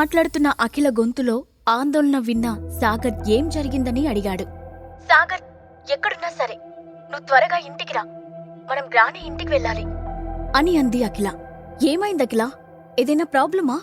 మాట్లాడుతున్న అఖిల గొంతులో ఆందోళన విన్న సాగర్ ఏం జరిగిందని అడిగాడు. సాగర్ ఎక్కడున్నా సరే నువ్వు త్వరగా ఇంటికి రా. మనం గ్రాని ఇంటికి వెళ్ళాలి. అని అంది అఖిల. ఏమైంది అఖిల? ఏదైనా ప్రాబ్లమా?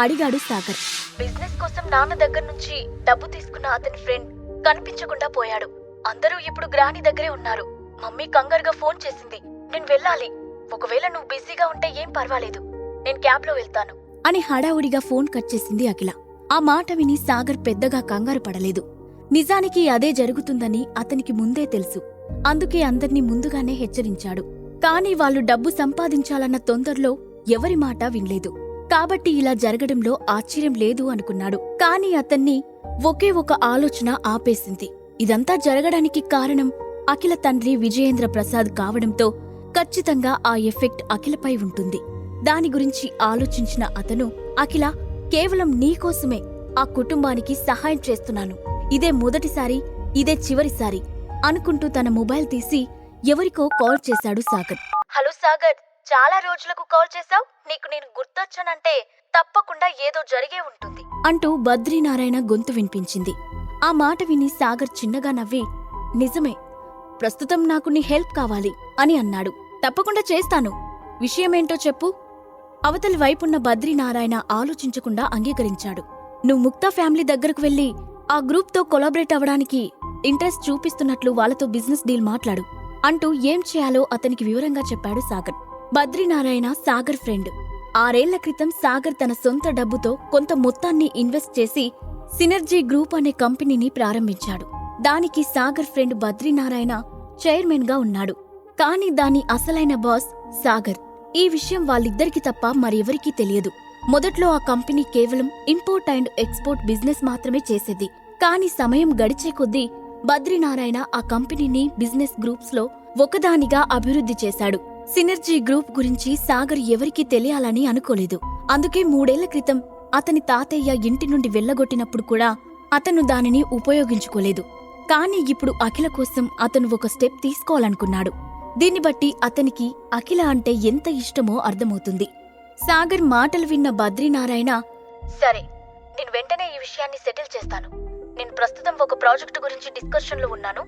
అడిగాడు సాగర్. బిజినెస్ కోసం నాన్న దగ్గర నుంచి డబ్బు తీసుకున్న అతని ఫ్రెండ్ కనిపించకుండా పోయాడు. అందరూ ఇప్పుడు గ్రాని దగ్గరే ఉన్నారు. మమ్మీ కంగారుగా ఫోన్ చేసింది. నేను వెళ్ళాలి. ఒకవేళ నువ్వు బిజీగా ఉంటే ఏం పర్వాలేదు. నేను క్యాబ్లో వెళ్తాను. అని హడావుడిగా ఫోన్ కట్ చేసింది అఖిల. ఆ మాట విని సాగర్ పెద్దగా కంగారు పడలేదు. నిజానికి అదే జరుగుతుందని అతనికి ముందే తెలుసు. అందుకే అందర్నీ ముందుగానే హెచ్చరించాడు. కాని వాళ్ళు డబ్బు సంపాదించాలన్న తొందరలో ఎవరి మాట వినలేదు. కాబట్టి ఇలా జరగడంలో ఆశ్చర్యం లేదు అనుకున్నాడు. కాని అతన్ని ఒకే ఒక ఆలోచన ఆపేసింది. ఇదంతా జరగడానికి కారణం అఖిల తండ్రి విజయేంద్ర ప్రసాద్ కావడంతో ఖచ్చితంగా ఆ ఎఫెక్ట్ అఖిలపై ఉంటుంది. దాని గురించి ఆలోచించిన అతను అఖిల కేవలం నీకోసమే ఆ కుటుంబానికి సహాయం చేస్తున్నాను. ఇదే మొదటిసారి ఇదే చివరిసారి అనుకుంటూ తన మొబైల్ తీసి ఎవరికో కాల్ చేశాడు సాగర్. హలో సాగర్ చాలా రోజులకు కాల్ చేశావు? నీకు నేను గుర్తొచ్చానంటే తప్పకుండా ఏదో జరిగే ఉంటుంది. అంటూ బద్రీనారాయణ గొంతు వినిపించింది. ఆ మాట విని సాగర్ చిన్నగా నవ్వి నిజమే ప్రస్తుతం నాకు నీ హెల్ప్ కావాలి అని అన్నాడు. తప్పకుండా చేస్తాను. విషయమేంటో చెప్పు. అవతలి వైపున్న బద్రీనారాయణ ఆలోచించకుండా అంగీకరించాడు. నువ్వు ముక్తా ఫ్యామిలీ దగ్గరకు వెళ్ళి ఆ గ్రూప్తో కొలాబరేట్ అవ్వడానికి ఇంట్రెస్ట్ చూపిస్తున్నట్లు వాళ్ళతో బిజినెస్ డీల్ మాట్లాడు అంటూ ఏం చేయాలో అతనికి వివరంగా చెప్పాడు సాగర్. బద్రీనారాయణ సాగర్ ఫ్రెండ్. ఆరేళ్ళ క్రితం సాగర్ తన సొంత డబ్బుతో కొంత మొత్తాన్ని ఇన్వెస్ట్ చేసి సినర్జీ గ్రూప్ అనే కంపెనీని ప్రారంభించాడు. దానికి సాగర్ ఫ్రెండ్ బద్రీనారాయణ చైర్మన్గా ఉన్నాడు. కానీ దాని అసలైన బాస్ సాగర్. ఈ విషయం వాళ్ళిద్దరికి తప్ప మరెవరికీ తెలియదు. మొదట్లో ఆ కంపెనీ కేవలం ఇంపోర్ట్ అండ్ ఎక్స్పోర్ట్ బిజినెస్ మాత్రమే చేసేది. కానీ సమయం గడిచే కొద్దీ బద్రీనారాయణ ఆ కంపెనీని బిజినెస్ గ్రూప్స్లో ఒకదానిగా అభివృద్ధి చేశాడు. సినర్జీ గ్రూప్ గురించి సాగర్ ఎవరికీ తెలియాలని అనుకోలేదు. అందుకే మూడేళ్ళ క్రితం అతని తాతయ్య ఇంటి నుండి వెళ్ళగొట్టినప్పుడు కూడా అతను దానిని ఉపయోగించుకోలేదు. కానీ ఇప్పుడు అఖిల కోసం అతను ఒక స్టెప్ తీసుకోవాలనుకున్నాడు. దీన్ని బట్టి అతనికి అఖిల అంటే ఎంత ఇష్టమో అర్థమవుతుంది. సాగర్ మాటలు విన్న బద్రీనారాయణ సరే నేను వెంటనే ఈ విషయాన్ని సెటిల్ చేస్తాను. నేను ప్రస్తుతం ఒక ప్రాజెక్టు గురించి డిస్కషన్లో ఉన్నాను.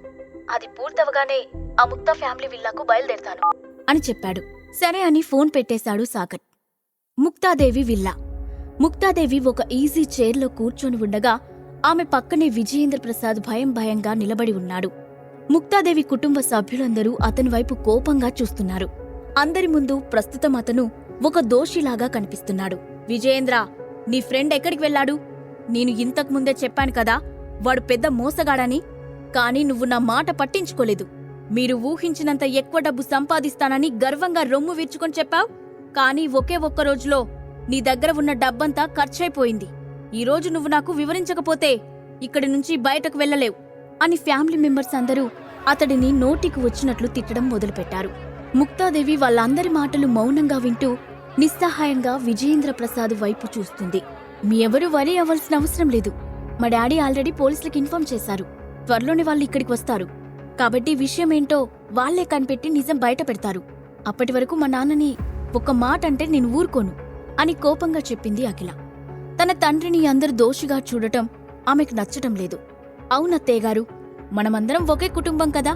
అది పూర్తవగానే ఆ ముక్తా ఫ్యామిలీ విల్లాకు బయలుదేరతాను. అని చెప్పాడు. సరే అని ఫోన్ పెట్టేశాడు సాగర్. ముక్తాదేవి విల్లా. ముక్తాదేవి ఒక ఈజీ చైర్లో కూర్చొని ఉండగా ఆమె పక్కనే విజయేంద్ర ప్రసాద్ భయం భయంగా నిలబడి ఉన్నాడు. ముక్తాదేవి కుటుంబ సభ్యులందరూ అతని వైపు కోపంగా చూస్తున్నారు. అందరి ముందు ప్రస్తుతం అతను ఒక దోషిలాగా కనిపిస్తున్నాడు. విజయేంద్ర నీ ఫ్రెండ్ ఎక్కడికి వెళ్ళాడు? నేను ఇంతకు ముందే చెప్పాను కదా వాడు పెద్ద మోసగాడని. కానీ నువ్వు నా మాట పట్టించుకోలేదు. మీరు ఊహించినంత ఎక్కువ డబ్బు సంపాదిస్తానని గర్వంగా రొమ్ము విరుచుకొని చెప్పావు. కానీ ఒకే ఒక్క రోజులో నీ దగ్గర ఉన్న డబ్బంతా ఖర్చయిపోయింది ఈ రోజు నువ్వు నాకు వివరించకపోతే ఇక్కడి నుంచి బయటకు వెళ్ళలేవు. అని ఫ్యామిలీ మెంబర్స్ అందరూ అతడిని నోటికి వచ్చినట్లు తిట్టడం మొదలుపెట్టారు. ముక్తాదేవి వాళ్ళందరి మాటలు మౌనంగా వింటూ నిస్సహాయంగా విజయేంద్ర ప్రసాద్ వైపు చూస్తుంది. మీ ఎవరు వరి అవ్వాల్సిన అవసరం లేదు. మా డాడీ ఆల్రెడీ పోలీసులకు ఇన్ఫార్మ్ చేశారు. త్వరలోనే వాళ్ళు ఇక్కడికి వస్తారు. కాబట్టి విషయమేంటో వాళ్ళే కనిపెట్టి నిజం బయట పెడతారు. అప్పటి వరకు మా నాన్నని ఒక మాట అంటే నేను ఊరుకోను అని కోపంగా చెప్పింది అఖిల. తన తండ్రిని అందరు దోషిగా చూడటం ఆమెకు నచ్చటం లేదు. అవునత్తయ్య గారు మనమందరం ఒకే కుటుంబం కదా.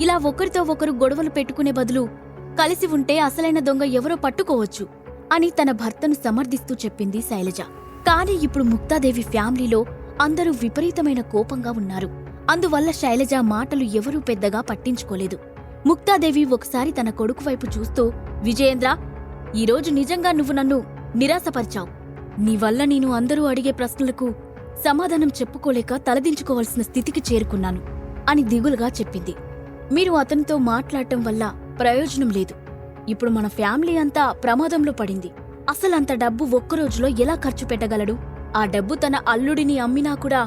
ఇలా ఒకరితో ఒకరు గొడవలు పెట్టుకునే బదులు కలిసి ఉంటే అసలైన దొంగ ఎవరో పట్టుకోవచ్చు అని తన భర్తను సమర్థిస్తూ చెప్పింది శైలజ. కానీ ఇప్పుడు ముక్తాదేవి ఫ్యామిలీలో అందరూ విపరీతమైన కోపంగా ఉన్నారు. అందువల్ల శైలజ మాటలు ఎవరూ పెద్దగా పట్టించుకోలేదు. ముక్తాదేవి ఒకసారి తన కొడుకు వైపు చూస్తూ విజయేంద్ర ఈరోజు నిజంగా నువ్వు నన్ను నిరాశపరిచావు. నీ వల్ల నేను అందరూ అడిగే ప్రశ్నలకు సమాధానం చెప్పుకోలేక తలదించుకోవాల్సిన స్థితికి చేరుకున్నాను అని దిగులుగా చెప్పింది. మీరు అతనితో మాట్లాడటం వల్ల ప్రయోజనం లేదు. ఇప్పుడు మన ఫ్యామిలీ అంతా ప్రమాదంలో పడింది. అసలంత డబ్బు ఒక్కరోజులో ఎలా ఖర్చు పెట్టగలడు? ఆ డబ్బు తన అల్లుడిని అమ్మినా కూడా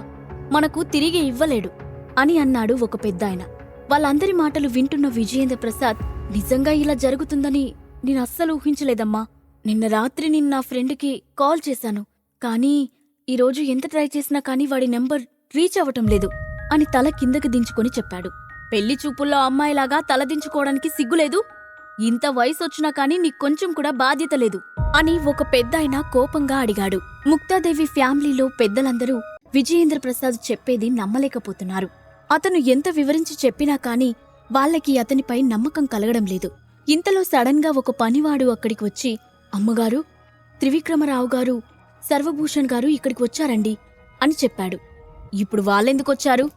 మనకు తిరిగి ఇవ్వలేడు అని అన్నాడు ఒక పెద్దాయన. వాళ్ళందరి మాటలు వింటున్న విజయేంద్ర ప్రసాద్ నిజంగా ఇలా జరుగుతుందని నేను అస్సలు ఊహించలేదమ్మా. నిన్న రాత్రి నిన్న నా ఫ్రెండ్కి కాల్ చేశాను. కానీ ఈరోజు ఎంత ట్రై చేసినా కానీ వాడి నెంబర్ రీచ్ అవ్వటం లేదు అని తల కిందకి దించుకొని చెప్పాడు. పెళ్ళి చూపుల్లో అమ్మాయిలాగా తలదించుకోవడానికి సిగ్గులేదు. ఇంత వయసొచ్చినా కానీ నీకు కొంచెం కూడా బాధ్యత లేదు అని ఒక పెద్దాయన కోపంగా అడిగాడు. ముక్తాదేవి ఫ్యామిలీలో పెద్దలందరూ విజయేంద్ర ప్రసాద్ చెప్పేది నమ్మలేకపోతున్నారు. అతను ఎంత వివరించి చెప్పినా కాని వాళ్ళకి అతనిపై నమ్మకం కలగడం లేదు. ఇంతలో సడన్గా ఒక పనివాడు అక్కడికి వచ్చి అమ్మగారు త్రివిక్రమరావు గారు సర్వభూషణ్ గారు ఇక్కడికి వచ్చారండి అని చెప్పాడు. ఇప్పుడు వాళ్ళెందుకొచ్చారు?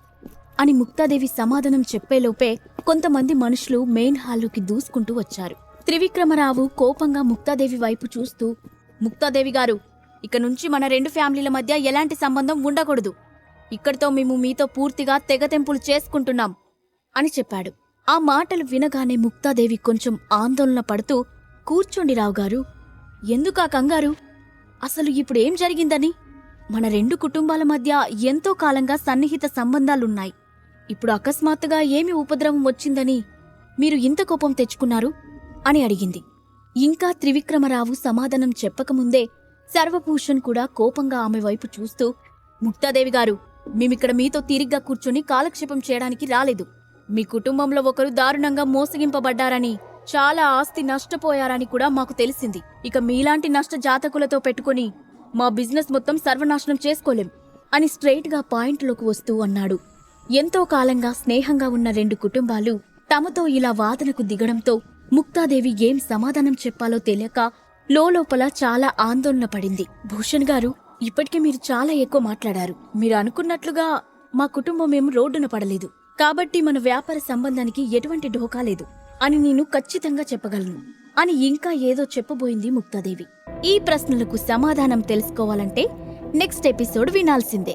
అని ముక్తాదేవి సమాధానం చెప్పేలోపే కొంతమంది మనుషులు మెయిన్ హాల్లోకి దూసుకుంటూ వచ్చారు. త్రివిక్రమరావు కోపంగా ముక్తాదేవి వైపు చూస్తూ ముక్తాదేవి గారు ఇక నుంచి మన రెండు ఫ్యామిలీల మధ్య ఎలాంటి సంబంధం ఉండకూడదు. ఇక్కడితో మేము మీతో పూర్తిగా తెగతెంపులు చేసుకుంటున్నాం అని చెప్పాడు. ఆ మాటలు వినగానే ముక్తాదేవి కొంచెం ఆందోళన పడుతూ కూర్చోండి రావు గారు ఎందుకా కంగారు? అసలు ఇప్పుడు ఏం జరిగిందని? మన రెండు కుటుంబాల మధ్య ఎంతో కాలంగా సన్నిహిత సంబంధాలున్నాయి. ఇప్పుడు అకస్మాత్తుగా ఏమి ఉపద్రవం వచ్చిందని మీరు ఇంత కోపం తెచ్చుకున్నారు? అని అడిగింది. ఇంకా త్రివిక్రమరావు సమాధానం చెప్పకముందే సర్వభూషణ్ కూడా కోపంగా ఆమె వైపు చూస్తూ ముక్తాదేవి గారు మేమిక్కడ మీతో తీరిగ్గా కూర్చొని కాలక్షేపం చేయడానికి రాలేదు. మీ కుటుంబంలో ఒకరు దారుణంగా మోసగింపబడ్డారని చాలా ఆస్తి నష్టపోయారని కూడా మాకు తెలిసింది. ఇక మీలాంటి నష్ట జాతకులతో పెట్టుకుని మా బిజినెస్ మొత్తం సర్వనాశనం చేసుకోలేం అని స్ట్రెయిట్గా పాయింట్లోకి వస్తూ అన్నాడు. ఎంతో కాలంగా స్నేహంగా ఉన్న రెండు కుటుంబాలు తమతో ఇలా వాదనకు దిగడంతో ముక్తాదేవి ఏం సమాధానం చెప్పాలో తెలియక లోపల చాలా ఆందోళన పడింది. భూషణ్ గారు ఇప్పటికే మీరు చాలా ఎక్కువ మాట్లాడారు. మీరు అనుకున్నట్లుగా మా కుటుంబం ఏం రోడ్డున పడలేదు. కాబట్టి మన వ్యాపార సంబంధానికి ఎటువంటి ఢోకా లేదు. అని నేను ఖచ్చితంగా చెప్పగలను. అని ఇంకా ఏదో చెప్పబోయింది ముక్తాదేవి. ఈ ప్రశ్నలకు సమాధానం తెలుసుకోవాలంటే నెక్స్ట్ ఎపిసోడ్ వినాల్సిందే.